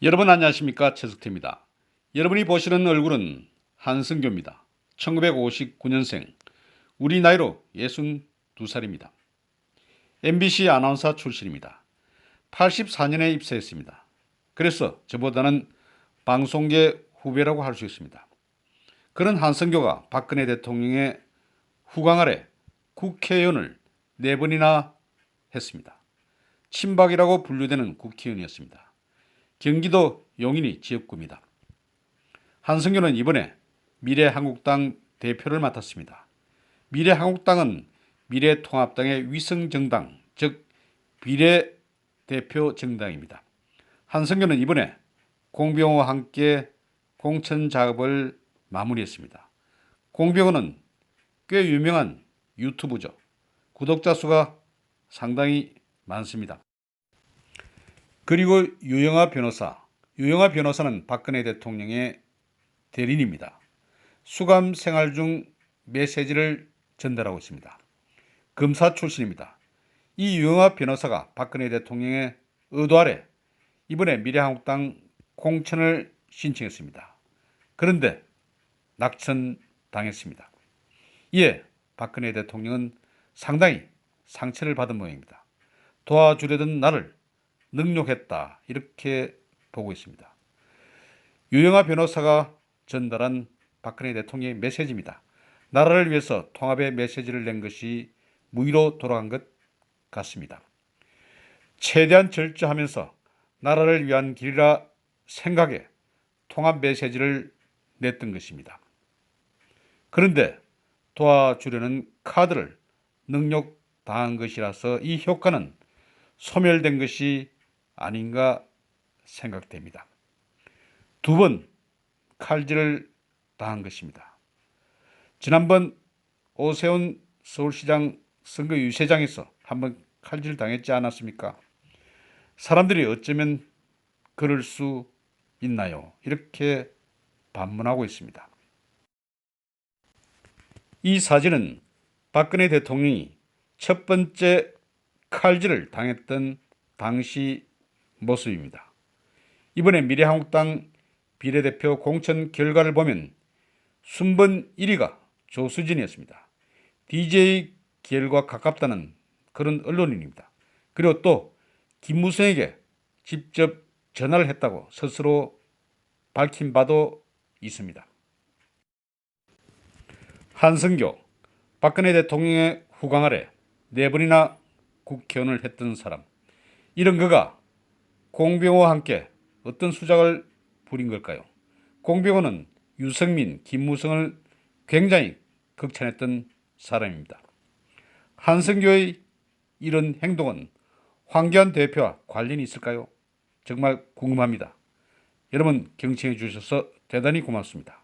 여러분 안녕하십니까 최석태입니다. 여러분이 보시는 얼굴은 한승교입니다. 1959년생 우리 나이로 62살입니다. MBC 아나운서 출신입니다. 84년에 입사했습니다. 그래서 저보다는 방송계 후배라고 할 수 있습니다. 그런 한승교가 박근혜 대통령의 후광 아래 국회의원을 네 번이나 했습니다. 친박이라고 분류되는 국회의원이었습니다. 경기도 용인이 지역구입니다. 한승규는 이번에 미래한국당 대표를 맡았습니다. 미래한국당은 미래통합당의 위성정당, 즉 비례대표 정당입니다. 한승규는 이번에 공병호와 함께 공천 작업을 마무리했습니다. 공병호는 꽤 유명한 유튜브죠. 구독자 수가 상당히 많습니다. 그리고 유영아 변호사. 유영아 변호사는 박근혜 대통령의 대리인입니다. 수감 생활 중 메시지를 전달하고 있습니다. 검사 출신입니다. 이 유영아 변호사가 박근혜 대통령의 의도 아래 이번에 미래한국당 공천을 신청했습니다. 그런데 낙천당했습니다. 이에 박근혜 대통령은 상당히 상처를 받은 모양입니다. 도와주려던 나를 능욕했다 이렇게 보고 있습니다. 유영아 변호사가 전달한 박근혜 대통령의 메시지입니다. 나라를 위해서 통합의 메시지를 낸 것이 무의로 돌아간 것 같습니다. 최대한 절제하면서 나라를 위한 길이라 생각에 통합 메시지를 냈던 것입니다. 그런데 도와주려는 카드를 능욕당한 것이라서 이 효과는 소멸된 것이 아닌가 생각됩니다. 두 번 칼질을 당한 것입니다. 지난번 오세훈 서울시장 선거 유세장에서 한번 칼질 당했지 않았습니까? 사람들이 어쩌면 그럴 수 있나요? 이렇게 반문하고 있습니다. 이 사진은 박근혜 대통령이 첫 번째 칼질을 당했던 당시 모습입니다. 이번에 미래한국당 비례대표 공천 결과를 보면 순번 1위가 조수진이었습니다. DJ 결과 가깝다는 그런 언론인입니다. 그리고 또 김무성에게 직접 전화를 했다고 스스로 밝힌 바도 있습니다. 한승교, 박근혜 대통령의 후광 아래 네 번이나 국회의원을 했던 사람. 이런 그가 공병호와 함께 어떤 수작을 부린 걸까요? 공병호는 유승민, 김무성을 굉장히 극찬했던 사람입니다. 한승교의 이런 행동은 황교안 대표와 관련이 있을까요? 정말 궁금합니다. 여러분 경청해 주셔서 대단히 고맙습니다.